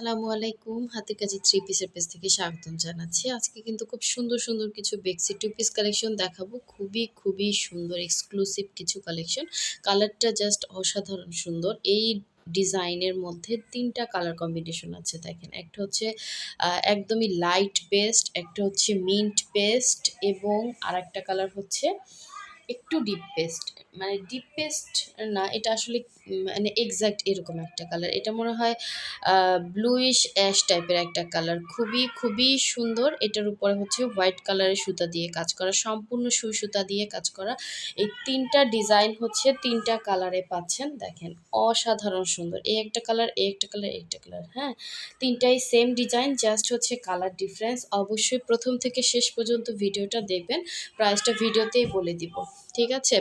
আসসালামু আলাইকুম। হাতের কাছে থ্রি পিসের পেজ থেকে স্বাগতম জানাচ্ছি। আজকে কিন্তু খুব সুন্দর সুন্দর কিছু বেক্সি টু পিস কালেকশন দেখাবো। খুবই খুবই সুন্দর এক্সক্লুসিভ কিছু কালেকশন কালারটা জাস্ট অসাধারণ সুন্দর। এই ডিজাইনের মধ্যে তিনটা কালার কম্বিনেশন আছে, দেখেন। একটা হচ্ছে একদমই লাইট পেস্ট একটা হচ্ছে মিন্ট পেস্ট এবং আর একটা কালার হচ্ছে একটু ডিপ পেস্ট মানে ডিপ পেস্ট না, এটা আসলে মানে এক্স্যাক্ট এরকম একটা কালার এটা মনে হয় ব্লুইশ অ্যাশ টাইপের একটা কালার খুবই খুবই সুন্দর। এটার উপরে হচ্ছে হোয়াইট কালারের সুতা দিয়ে কাজ করা, সম্পূর্ণ সুই সুতা দিয়ে কাজ করা। এই তিনটা ডিজাইন হচ্ছে, তিনটা কালারে পাচ্ছেন। দেখেন, অসাধারণ সুন্দর। এই একটা কালার এই একটা কালার এই একটা কালার হ্যাঁ? তিনটাই সেম ডিজাইন জাস্ট হচ্ছে কালার ডিফারেন্স অবশ্যই প্রথম থেকে শেষ পর্যন্ত ভিডিওটা দেখবেন। প্রাইসটা ভিডিওতেই বলে দিব। ঠিক আছে?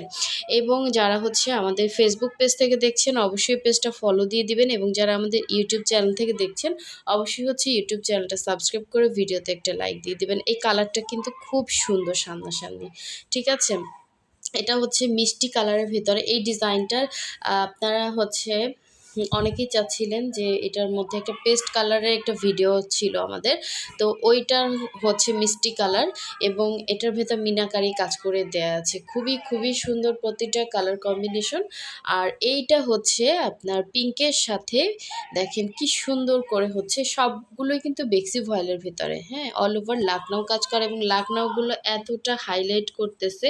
এবং যারা হচ্ছে আমাদের ফেসবুক পেজ থেকে দেখছেন, অবশ্যই পেজটা ফলো দিয়ে দিবেন এবং যারা আমাদের ইউটিউব চ্যানেল থেকে দেখছেন, অবশ্যই হচ্ছে ইউটিউব চ্যানেলটা সাবস্ক্রাইব করে ভিডিওতে একটা লাইক দিয়ে দিবেন। এই কালারটা কিন্তু খুব সুন্দর সামনাসামনি। ঠিক আছে? এটা হচ্ছে মিষ্টি কালারের ভিতরে। এই ডিজাইনটার আপনারা হচ্ছে অনেকেই চাচ্ছিলেন যে এটার মধ্যে একটা পেস্ট কালারের একটা ভিডিও ছিল আমাদের। তো ওইটার হচ্ছে মিষ্টি কালার এবং এটার ভেতর মিনাকারি কাজ করে দেয়া আছে। খুবই খুবই সুন্দর প্রতিটা কালার কম্বিনেশন আর এইটা হচ্ছে আপনার পিঙ্কের সাথে দেখেন কি সুন্দর করে হচ্ছে সবগুলোই কিন্তু বেক্সি ভয়েলের ভেতরে। হ্যাঁ অল ওভার লাকনাও কাজ করে এবং লাকনাওগুলো এতটা হাইলাইট করতেছে।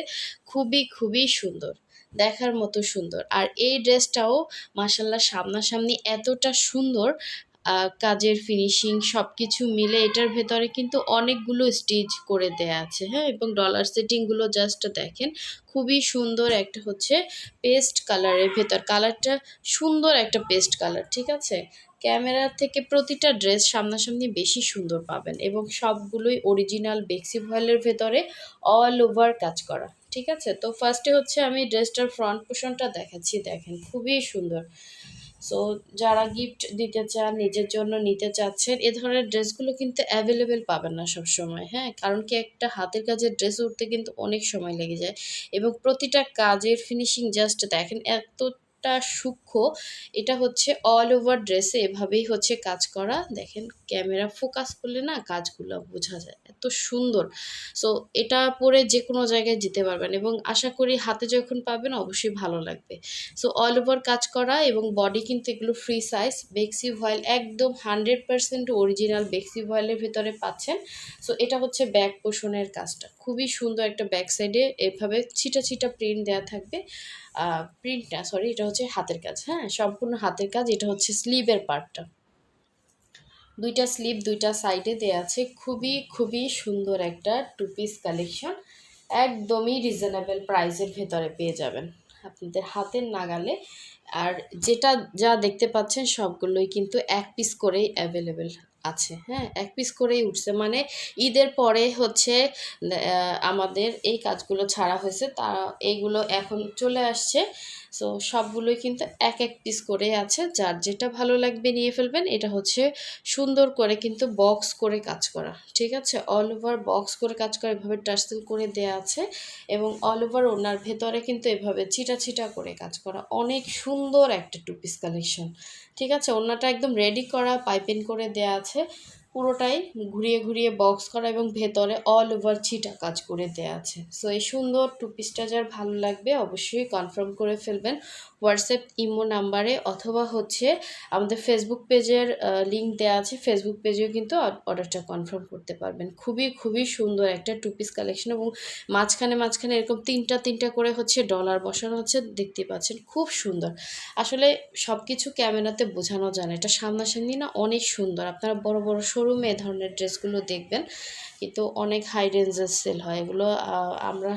খুবই খুবই সুন্দর। দেখার মতো সুন্দর। আর এই ড্রেসটাও মাসাল্লাহ সামনাসামনি এতটা সুন্দর কাজের ফিনিশিং সব কিছু মিলে এটার ভেতরে কিন্তু অনেকগুলো স্টিচ করে দেয়া আছে হ্যাঁ? এবং ডলার সেটিংগুলো জাস্ট দেখেন, খুবই সুন্দর একটা হচ্ছে পেস্ট কালারের ভেতর। কালারটা সুন্দর একটা পেস্ট কালার ঠিক আছে? ক্যামেরার থেকে প্রতিটা ড্রেস সামনাসামনি বেশি সুন্দর পাবেন এবং সবগুলোই অরিজিনাল বেক্সি ভয়েলের ভেতরে অল ওভার কাজ করা। ঠিক আছে? তো ফার্স্টে হচ্ছে আমি ড্রেসটার ফ্রন্ট পোশনটা দেখাচ্ছি, দেখেন, খুবই সুন্দর। সো যারা গিফট দিতে চান, নিজের জন্য নিতে চাচ্ছেন, এ ধরনের ড্রেসগুলো কিন্তু অ্যাভেলেবেল পাবেন না সব সময় হ্যাঁ? কারণ কি, একটা হাতের কাজের ড্রেস উঠতে কিন্তু অনেক সময় লেগে যায়। এবং প্রতিটা কাজের ফিনিশিং জাস্ট দেখেন এতটা সূক্ষ্ম। এটা হচ্ছে অল ওভার ড্রেসে এভাবেই হচ্ছে কাজ করা। দেখেন ক্যামেরা ফোকাস করলে না কাজগুলো বোঝা যায়। এত সুন্দর। সো এটা পরে যে কোনো জায়গায় যেতে পারবেন এবং আশা করি হাতে যখন পাবেন অবশ্যই ভালো লাগবে। সো অল ওভার কাজ করা এবং বডি কিন্তু এগুলো ফ্রি সাইজ বেক্সি ভয়েল একদম হান্ড্রেড পার্সেন্ট অরিজিনাল বেক্সি ভয়েলের ভেতরে পাচ্ছেন। সো এটা হচ্ছে ব্যাক পোষণের কাজটা। খুবই সুন্দর একটা ব্যাক সাইডে এভাবে ছিটা ছিটা প্রিন্ট দেওয়া থাকবে। প্রিন্ট না সরি এটা হচ্ছে হাতের কাজ হ্যাঁ? সম্পূর্ণ হাতের কাজ, এটা হচ্ছে স্লিভের পার্টটা দুইটা স্লিভ দুইটা সাইডে দেওয়া আছে। খুবই খুবই সুন্দর একটা টু পিস কালেকশন একদমই রিজনেবল প্রাইসের ভেতরে পেয়ে যাবেন। আপনাদের হাতের নাগালে। আর যেটা যা দেখতে পাচ্ছেন, সবগুলোই কিন্তু এক পিস করেই অ্যাভেলেবেল আছে হ্যাঁ? এক পিস করেই উঠছে। মানে ঈদের পরে হচ্ছে আমাদের এই কাজগুলো ছাড়া হয়েছে। তা এইগুলো এখন চলে আসছে। সো সবগুলোই কিন্তু এক এক পিস করে আছে। যার যেটা ভালো লাগবে নিয়ে ফেলবেন। এটা হচ্ছে সুন্দর করে কিন্তু বক্স করে কাজ করা। ঠিক আছে? অল ওভার বক্স করে কাজ করা, এভাবে টার্সেল করে দেয়া আছে। এবং অল ওভার ওনার ভেতরে কিন্তু এভাবে ছিটা ছিটা করে কাজ করা। অনেক সুন্দর একটা টু পিস কালেকশন ঠিক আছে ওনাটা একদম রেডি করা পাইপিং করে দেয়া আছে। পুরোটাই ঘুরিয়ে ঘুরিয়ে বক্স করা এবং ভেতরে অল ওভার ছিটা কাজ করে দেওয়া আছে। সো এই সুন্দর টু পিসটা যার ভালো লাগবে অবশ্যই কনফার্ম করে ফেলবেন। হোয়াটসঅ্যাপ ইমো নাম্বারে অথবা হচ্ছে আমাদের ফেসবুক পেজের লিঙ্ক দেওয়া আছে। ফেসবুক পেজেও কিন্তু অর্ডারটা কনফার্ম করতে পারবেন। খুবই খুবই সুন্দর একটা টু পিস কালেকশন এবং মাঝখানে মাঝখানে এরকম তিনটা তিনটা করে হচ্ছে ডলার বসানো হচ্ছে, দেখতে পাচ্ছেন খুব সুন্দর। আসলে সব কিছু ক্যামেরাতে বোঝানো যায় না, এটা সামনাসামনি না অনেক সুন্দর। আপনারা বড় বড় শোরুমে এ ধরনের ড্রেসগুলো দেখবেন। কিন্তু অনেক হাই রেঞ্জের সেল হয়। এগুলো আমরা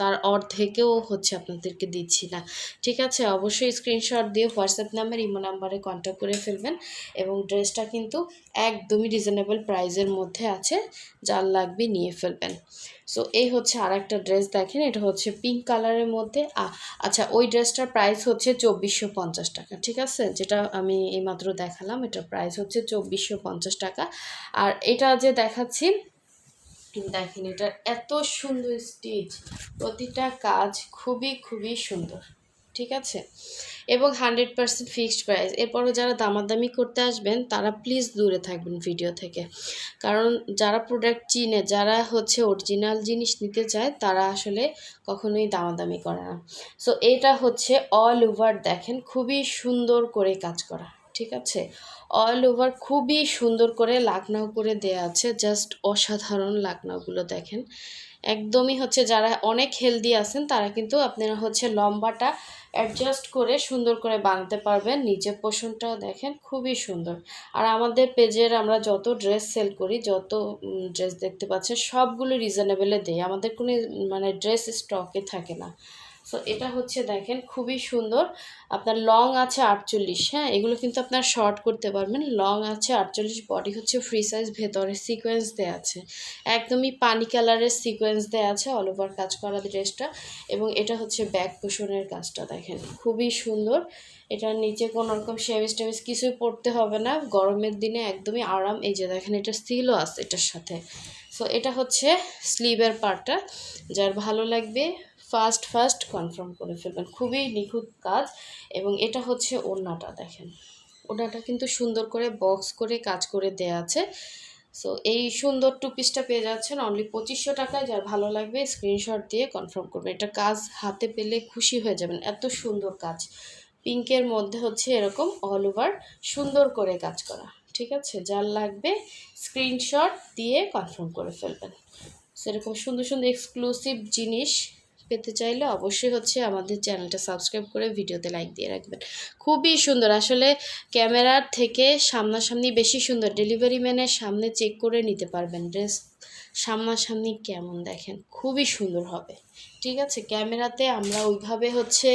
তার অর্ধেকেও হচ্ছে আপনাদেরকে দিচ্ছি না। ঠিক আছে, অবশ্যই স্ক্রিনশট দিয়ে হোয়াটসঅ্যাপ নাম্বার ইমো নাম্বারে কন্ট্যাক্ট করে ফেলবেন এবং ড্রেসটা কিন্তু একদমই রিজনেবল প্রাইসের মধ্যে আছে, যার লাগবে নিয়ে ফেলবেন। সো এই হচ্ছে আর একটা ড্রেস দেখেন, এটা হচ্ছে পিঙ্ক কালারের মধ্যে। আচ্ছা ওই ড্রেসটার প্রাইস হচ্ছে চব্বিশশো পঞ্চাশ টাকা, ঠিক আছে? যেটা আমি এইমাত্র দেখালাম, এটার প্রাইস হচ্ছে চব্বিশশো পঞ্চাশ টাকা। আর এটা যে দেখাচ্ছি দেখেন, এটার এত সুন্দর স্টিচ প্রতিটা কাজ খুবই খুবই সুন্দর, ঠিক আছে? এবং হান্ড্রেড পার্সেন্ট ফিক্সড প্রাইস। এরপরও যারা দামাদামি করতে আসবেন, তারা প্লিজ দূরে থাকবেন ভিডিও থেকে। কারণ যারা প্রোডাক্ট চিনে, যারা হচ্ছে অরিজিনাল জিনিস নিতে চায়, তারা আসলে কখনোই দামাদামি করে না। সো এটা হচ্ছে অল ওভার দেখেন, খুবই সুন্দর করে কাজ করা। ঠিক আছে? অল ওভার খুবই সুন্দর করে লাকনাও করে দেয়া আছে জাস্ট অসাধারণ লাকনাওগুলো দেখেন। একদমই হচ্ছে যারা অনেক হেলদি আছেন, তারা কিন্তু আপনারা হচ্ছে লম্বাটা অ্যাডজাস্ট করে সুন্দর করে বানাতে পারবেন। নিচের পোষণটাও দেখেন খুবই সুন্দর। আর আমাদের পেজের আমরা যত ড্রেস সেল করি, যত ড্রেস দেখতে পাচ্ছেন, সবগুলো রিজনেবলে দেয় আমাদের কোনো মানে ড্রেস স্টকে থাকে না। সো এটা হচ্ছে দেখেন, খুবই সুন্দর। আপনার লং আছে আটচল্লিশ হ্যাঁ? এগুলো কিন্তু আপনার শর্ট করতে পারবেন। লং আছে আটচল্লিশ বডি হচ্ছে ফ্রি সাইজ ভেতরে সিকোয়েন্স দেওয়া আছে। একদমই পানি কালারের সিকোয়েন্স দেওয়া আছে অল ওভার কাজ করা ড্রেসটা এবং এটা হচ্ছে ব্যাক কুশনের কাজটা, দেখেন। খুবই সুন্দর। এটার নিচে কোনো রকম শেমিস টেমিস কিছুই পরতে হবে না। গরমের দিনে একদমই আরাম। এই যে দেখেন, এটা স্টিলও আছে এটার সাথে। সো এটা হচ্ছে স্লিভের পার্টটা যার ভালো লাগবে ফার্স্ট ফার্স্ট কনফার্ম করে ফেলবেন। খুবই নিখুঁত কাজ এবং এটা হচ্ছে ওড়নাটা, দেখেন। ওড়নাটা কিন্তু সুন্দর করে বক্স করে কাজ করে দেয়া আছে। সো এই সুন্দর টু পিসটা পেয়ে যাচ্ছেন অনলি পঁচিশশো টাকায়। যার ভালো লাগবে স্ক্রিনশট দিয়ে কনফার্ম করবেন। এটা কাজ হাতে পেলে খুশি হয়ে যাবেন। এত সুন্দর কাজ। পিঙ্কের মধ্যে হচ্ছে এরকম অল ওভার সুন্দর করে কাজ করা। ঠিক আছে? যার লাগবে স্ক্রিনশট দিয়ে কনফার্ম করে ফেলবেন। সেরকম সুন্দর সুন্দর এক্সক্লুসিভ জিনিস পেতে চাইলে অবশ্যই হচ্ছে আমাদের চ্যানেলটা সাবস্ক্রাইব করে ভিডিওতে লাইক দিয়ে রাখবেন। খুবই সুন্দর। আসলে ক্যামেরার থেকে সামনাসামনি বেশি সুন্দর। ডেলিভারি ম্যানের সামনে চেক করে নিতে পারবেন। ড্রেস সামনাসামনি কেমন দেখেন? খুবই সুন্দর হবে। ঠিক আছে? ক্যামেরাতে আমরা ওইভাবে হচ্ছে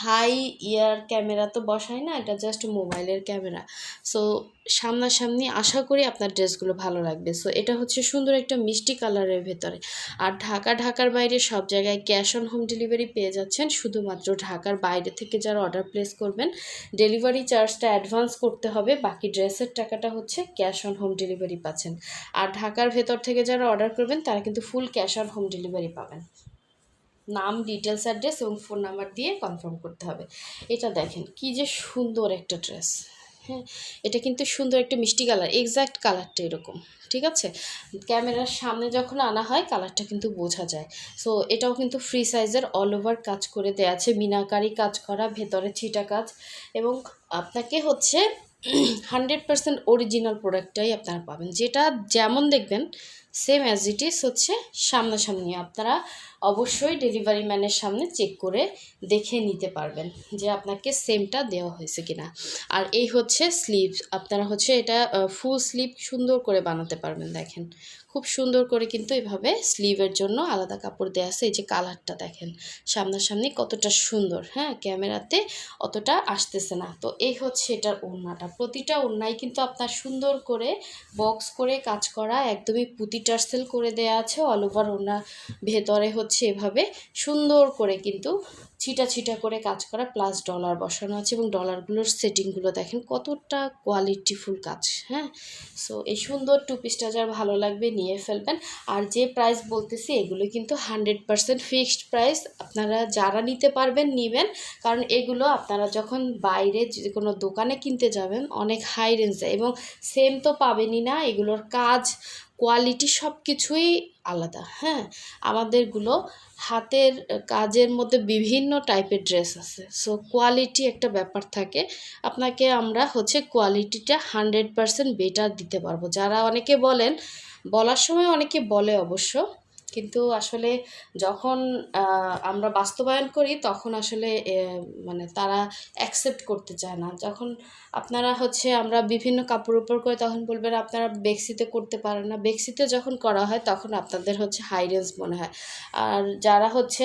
হাই ইয়ার ক্যামেরা তো বসাই না, এটা জাস্ট মোবাইলের ক্যামেরা। সো সামনাসামনি আশা করি আপনার ড্রেসগুলো ভালো লাগবে। সো এটা হচ্ছে সুন্দর একটা মিষ্টি কালারের ভেতরে। আর ঢাকা, ঢাকার বাইরে সব জায়গায় ক্যাশ অন হোম ডেলিভারি পেয়ে যাচ্ছেন। শুধুমাত্র ঢাকার বাইরে থেকে যারা অর্ডার প্লেস করবেন ডেলিভারি চার্জটা অ্যাডভান্স করতে হবে। বাকি ড্রেসের টাকাটা হচ্ছে ক্যাশ অন হোম ডেলিভারি পাচ্ছেন। আর ঢাকার ভেতর থেকে যারা অর্ডার করবেন, তারা কিন্তু full cash on home delivery পাবেন। নাম ডিটেলস অ্যাড্রেস এবং ফোন নাম্বার দিয়ে কনফার্ম করতে হবে। এটা দেখেন, কি যে সুন্দর একটা ড্রেস হ্যাঁ এটা কিন্তু সুন্দর একটা মিষ্টি কালার এক্স্যাক্ট কালারটা এরকম, ঠিক আছে? ক্যামেরার সামনে যখন আনা হয় কালারটা কিন্তু বোঝা যায়। সো এটাও কিন্তু ফ্রি সাইজের অল ওভার কাজ করে দেওয়া আছে। মিনাকারি কাজ করা, ভেতরে ছিটা কাজ এবং আপনাকে হচ্ছে হান্ড্রেড পার্সেন্ট অরিজিনাল প্রোডাক্টটাই আপনারা পাবেন। যেটা যেমন দেখবেন সেম অ্যাজ ইট ইজ হচ্ছে সামনাসামনি। আপনারা অবশ্যই ডেলিভারি ম্যানের সামনে চেক করে দেখে নিতে পারবেন যে আপনাকে সেমটা দেওয়া হয়েছে কিনা। আর এই হচ্ছে স্লিভ আপনারা হচ্ছে এটা ফুল স্লিভ সুন্দর করে বানাতে পারবেন দেখেন। খুব সুন্দর করে কিন্তু এভাবে স্লিভের জন্য আলাদা কাপড় দেওয়া আছে। এই যে কালারটা দেখেন, সামনাসামনি কতটা সুন্দর। হ্যাঁ ক্যামেরাতে অতটা আসতেছে না। তো এই হচ্ছে এটার ওড়নাটা। প্রতিটা ওড়নাই কিন্তু আপনার সুন্দর করে বক্স করে কাজ করা একদমই পুঁতি টার্সেল করে দেওয়া আছে অল ওভার ওনার ভেতরে হচ্ছে এভাবে সুন্দর করে কিন্তু ছিটা ছিটা করে কাজ করা প্লাস ডলার বসানো আছে এবং ডলারগুলোর সেটিংগুলো দেখেন কতটা কোয়ালিটিফুল কাজ হ্যাঁ? সো এই সুন্দর টু পিসটা যার ভালো লাগবে নিয়ে ফেলবেন। আর যে প্রাইস বলতেছি, এগুলো কিন্তু হান্ড্রেড পারসেন্ট ফিক্সড প্রাইস আপনারা যারা নিতে পারবেন নেবেন। কারণ এগুলো আপনারা যখন বাইরে যে কোনো দোকানে কিনতে যাবেন, অনেক হাই রেঞ্জ এবং সেম তো পাবেনই না, এগুলোর কাজ কোয়ালিটি সব কিছুই আলাদা হ্যাঁ? আমাদেরগুলো হাতের কাজের মধ্যে বিভিন্ন টাইপের ড্রেস আছে। সো কোয়ালিটি একটা ব্যাপার থাকে। আপনাকে আমরা হচ্ছে কোয়ালিটিটা হান্ড্রেড পারসেন্ট বেটার দিতে পারব। যারা অনেকে বলেন, বলার সময় অনেকে বলে অবশ্য কিন্তু আসলে যখন আমরা বাস্তবায়ন করি তখন আসলে মানে তারা অ্যাকসেপ্ট করতে চায় না। যখন আপনারা হচ্ছে আমরা বিভিন্ন কাপড় উপর করে তখন বলবেন, আপনারা বেক্সিতে করতে পারেন না। বেক্সিতে যখন করা হয় তখন আপনাদের হচ্ছে হাই রেঞ্জ মনে হয়। আর যারা হচ্ছে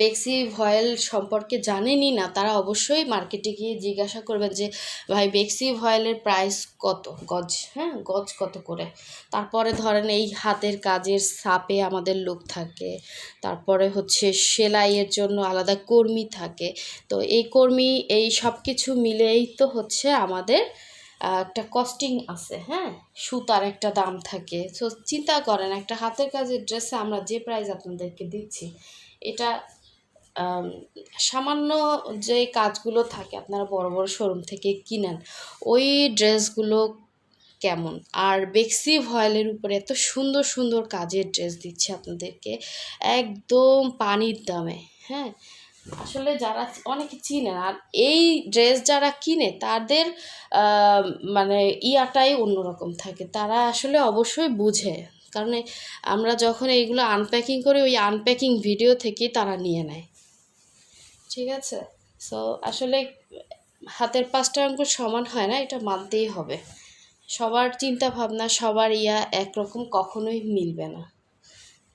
বেক্সি ভয়েল সম্পর্কে জানেনই না, তারা অবশ্যই মার্কেটে গিয়ে জিজ্ঞাসা করবেন যে, ভাই, বেক্সি ভয়েলের প্রাইস কত? গজ হ্যাঁ গজ কত করে? তারপরে ধরেন এই হাতের কাজের সাপে আমাদের লোক থাকে, তারপরে হচ্ছে সেলাইয়ের জন্য আলাদা কর্মী থাকে। তো এই কর্মী, এই সব কিছু মিলেই তো হচ্ছে আমাদের একটা কস্টিং আছে হ্যাঁ? সুতার একটা দাম থাকে। তো চিন্তা করেন, একটা হাতের কাজের ড্রেসে আমরা যে প্রাইস আপনাদেরকে দিচ্ছি, এটা সামান্য যে কাজগুলো থাকে আপনারা বড় বড় শোরুম থেকে কিনেন, ওই ড্রেসগুলো কেমন? আর বেক্সি ভয়েলের উপরে এত সুন্দর সুন্দর কাজের ড্রেস দিচ্ছে আপনাদেরকে, একদম পানির দামে হ্যাঁ? আসলে যারা অনেকে চিনেন, আর এই ড্রেস যারা কিনে, তাদের মানে ইয়াটাই অন্যরকম থাকে। তারা আসলে অবশ্যই বুঝে, কারণ আমরা যখন এইগুলো আনপ্যাকিং করি, ওই আনপ্যাকিং ভিডিও থেকেই তারা নিয়ে নেয়। ঠিক আছে? সো আসলে হাতের পাঁচটা অঙ্ক সমান হয় না, এটা মানতেই হবে। সবার চিন্তা ভাবনা সবার ইয়া একরকম কখনোই মিলবে না।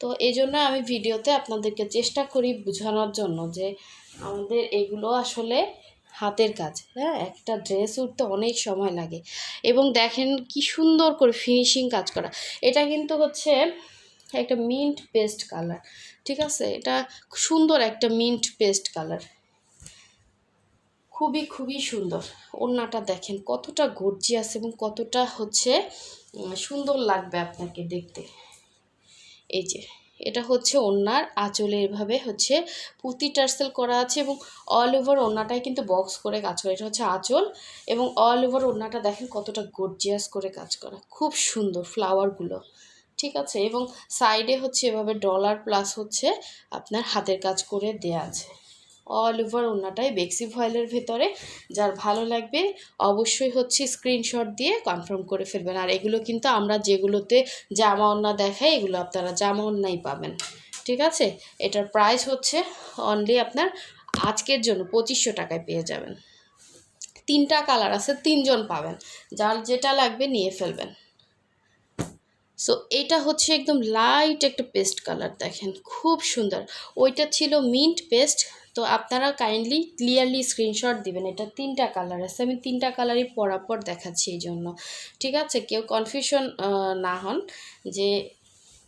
তো এই জন্য আমি ভিডিওতে আপনাদেরকে চেষ্টা করি বোঝানোর জন্য যে আমাদের এগুলো আসলে হাতের কাজ। হ্যাঁ একটা ড্রেস উঠতে অনেক সময় লাগে এবং দেখেন কি সুন্দর করে ফিনিশিং কাজ করা। এটা কিন্তু হচ্ছে একটা মিন্ট পেস্ট কালার ঠিক আছে? এটা সুন্দর একটা মিন্ট পেস্ট কালার খুবই খুবই সুন্দর। ওড়নাটা দেখেন কতটা গর্জিয়াস এবং কতটা হচ্ছে সুন্দর লাগবে আপনাকে দেখতে। এই যে, এটা হচ্ছে ওড়নার আঁচলে এভাবে হচ্ছে পুঁতি টার্সেল করা আছে এবং অল ওভার ওড়নাটাই কিন্তু বক্স করে কাজ করা। এটা হচ্ছে আঁচল এবং অল ওভার ওড়নাটা দেখেন কতটা গর্জিয়াস করে কাজ করা। খুব সুন্দর ফ্লাওয়ারগুলো ঠিক আছে? এবং সাইডে হচ্ছে এভাবে ডলার প্লাস হচ্ছে আপনার হাতের কাজ করে দেয়া আছে। অল ওভার ওড়নাটাই বেক্সি ভয়েলের ভেতরে। যার ভালো লাগবে অবশ্যই হচ্ছে স্ক্রিনশট দিয়ে কনফার্ম করে ফেলবেন। আর এগুলো কিন্তু আমরা যেগুলোতে জামা ওড়না দেখাই, এগুলো আপনারা জামা ওড়নাই পাবেন। ঠিক আছে? এটার প্রাইস হচ্ছে অনলি আপনার আজকের জন্য পঁচিশশো টাকায় পেয়ে যাবেন। তিনটা কালার আছে, তিনজন পাবেন। যার যেটা লাগবে নিয়ে ফেলবেন। সো এটা হচ্ছে একদম লাইট একটা পেস্ট কালার দেখেন, খুব সুন্দর। ওইটা ছিল মিন্ট পেস্ট তো আপনারা কাইন্ডলি ক্লিয়ারলি স্ক্রিনশট দিবেন। এটা তিনটা কালার আছে, আমি তিনটা কালারই পরাপর দেখাচ্ছি এই জন্য। ঠিক আছে? কেউ কনফিউশন না হন যে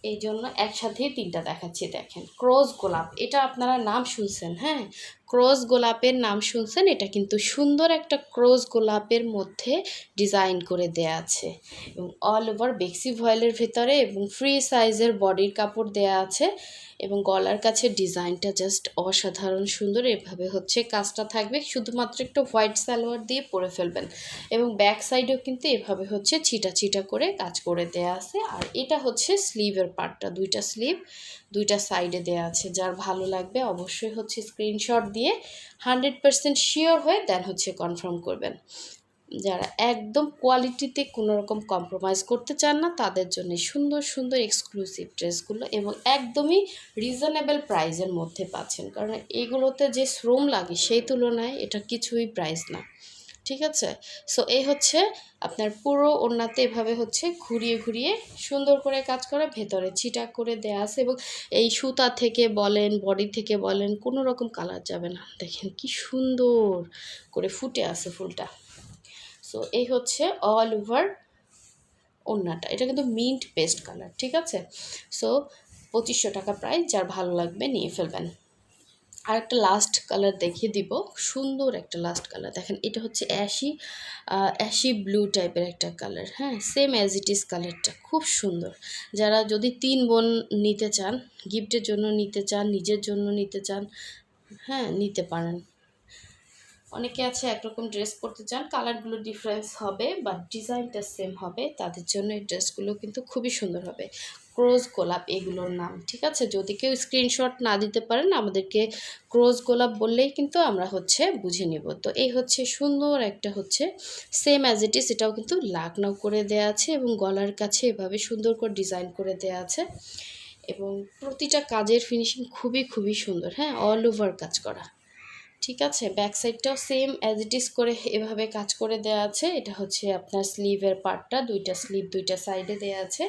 এই জন্য একসাথেই তিনটা দেখাচ্ছি, দেখেন। ক্রোজ গোলাপ, এটা আপনারা নাম শুনছেন হ্যাঁ? ক্রোজ গোলাপের নাম শুনছেন? এটা কিন্তু সুন্দর একটা ক্রোজ গোলাপের মধ্যে ডিজাইন করে দেয়া আছে। এবং অল ওভার বেক্সি ভয়েলের ভেতরে এবং ফ্রি সাইজের বডির কাপড় দেয়া আছে। এবং গলার কাছে ডিজাইনটা জাস্ট অসাধারণ সুন্দর। এভাবে হচ্ছে কাজটা থাকবে। শুধুমাত্র একটু হোয়াইট সালোয়ার দিয়ে পরে ফেলবেন। এবং ব্যাক সাইডেও কিন্তু এভাবে হচ্ছে ছিটা ছিটা করে কাজ করে দেয়া আছে। আর এটা হচ্ছে স্লিভের পার্টটা দুইটা স্লিভ দুইটা সাইডে দেয়া আছে। যার ভালো লাগবে অবশ্যই হচ্ছে স্ক্রিনশট দিয়ে হান্ড্রেড পার্সেন্ট শিওর হয়ে দেন হচ্ছে কনফার্ম করবেন। যারা একদম কোয়ালিটিতে কোনো রকম কম্প্রোমাইজ করতে চান না, তাদের জন্য সুন্দর সুন্দর এক্সক্লুসিভ ড্রেসগুলো এবং একদমই রিজনেবল প্রাইজের মধ্যে পাচ্ছেন। কারণ এগুলোতে যে শ্রম লাগে সেই তুলনায় এটা কিছুই প্রাইস না। ঠিক আছে? সো এই হচ্ছে আপনার পুরো ওড়নাতে এভাবে হচ্ছে ঘুরিয়ে ঘুরিয়ে সুন্দর করে কাজ করা। ভেতরে ছিটা করে দেয়া আছে এবং এই সুতা থেকে বলেন বডি থেকে বলেন, কোনো রকম কালার যাবে না। দেখেন কি সুন্দর করে ফুটে আছে ফুলটা। সো এই হচ্ছে অল ওভার ওড়নাটা। এটা কিন্তু মিন্ট পেস্ট কালার ঠিক আছে? সো পঁচিশশো টাকা প্রাইস যার ভালো লাগবে নিয়ে ফেলবেন। আর একটা লাস্ট কালার দেখিয়ে দিব। সুন্দর একটা লাস্ট কালার দেখেন, এটা হচ্ছে অ্যাশি অ্যাশি ব্লু টাইপের একটা কালার হ্যাঁ সেম অ্যাজ ইট ইজ কালারটা খুব সুন্দর। যারা যদি তিন বোন নিতে চান গিফটের জন্য নিতে চান, নিজের জন্য নিতে চান হ্যাঁ নিতে পারেন। অনেকে আছে একরকম ড্রেস পরতে চান কালারগুলো ডিফারেন্স হবে বা ডিজাইনটা সেম হবে। তাদের জন্য এই ড্রেসগুলো কিন্তু খুবই সুন্দর হবে। ক্রোজ গোলাপ এগুলোর নাম, ঠিক আছে? যদি কেউ স্ক্রিনশট না দিতে পারেন, আমাদেরকে ক্রোজ গোলাপ বললেই কিন্তু আমরা হচ্ছে বুঝে নেব। তো এই হচ্ছে সুন্দর একটা হচ্ছে সেম অ্যাজ ইট ইস এটাও কিন্তু লাকনাও করে দেয়া আছে এবং গলার কাছে এভাবে সুন্দর করে ডিজাইন করে দেয়া আছে এবং প্রতিটা কাজের ফিনিশিং খুবই খুবই সুন্দর হ্যাঁ? অল ওভার কাজ করা, ঠিক আছে? ব্যাক সাইডটাও সেম অ্যাজ ইট ইজ করে এভাবে কাজ করে দেওয়া আছে। এটা হচ্ছে আপনার স্লিভের পার্টটা দুইটা স্লিভ দুইটা সাইডে দেওয়া আছে।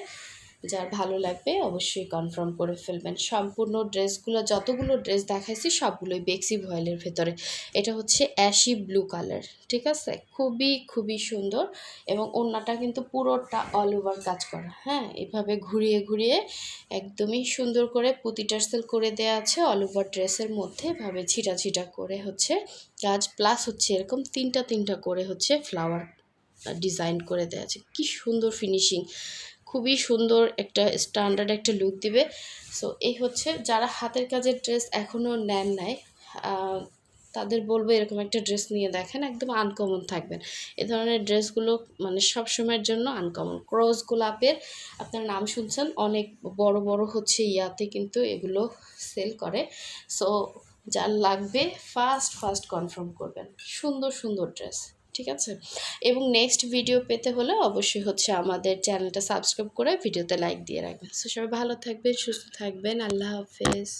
যার ভালো লাগবে অবশ্যই কনফার্ম করে ফেলবেন। সম্পূর্ণ ড্রেসগুলো, যতগুলো ড্রেস দেখাইছি সবগুলোই বেক্সি ভয়েলের ভেতরে। এটা হচ্ছে অ্যাশি ব্লু কালার, ঠিক আছে? খুবই খুবই সুন্দর এবং ওড়নাটা কিন্তু পুরোটা অল ওভার কাজ করা। হ্যাঁ এভাবে ঘুরিয়ে ঘুরিয়ে একদমই সুন্দর করে পুঁতি টার্সেল করে দেওয়া আছে অল ওভার ড্রেসের মধ্যে। এভাবে ছিটা ছিটা করে হচ্ছে কাজ প্লাস হচ্ছে এরকম তিনটা তিনটা করে হচ্ছে ফ্লাওয়ার ডিজাইন করে দেওয়া আছে। কি সুন্দর ফিনিশিং খুবই সুন্দর একটা স্ট্যান্ডার্ড একটা লুক দিবে। সো এই হচ্ছে যারা হাতের কাজের ড্রেস এখনও নেন নাই তাদের বলব এরকম একটা ড্রেস নিয়ে দেখেন, একদম আনকমন থাকবেন। এ ধরনের ড্রেসগুলো মানে সব সময়ের জন্য আনকমন ক্রস গোলাপের, আপনার নাম শুনছেন, অনেক বড় বড় হচ্ছে ইয়াতে কিন্তু এগুলো সেল করে। সো যার লাগবে ফার্স্ট ফার্স্ট কনফার্ম করবেন। সুন্দর সুন্দর ড্রেস ঠিক আছে? এবং নেক্সট ভিডিও পেতে হলে অবশ্যই হচ্ছে আমাদের চ্যানেলটা সাবস্ক্রাইব করে ভিডিওতে লাইক দিয়ে রাখবেন। সো সবাই ভালো থাকবেন, সুস্থ থাকবেন, আল্লাহ হাফেজ।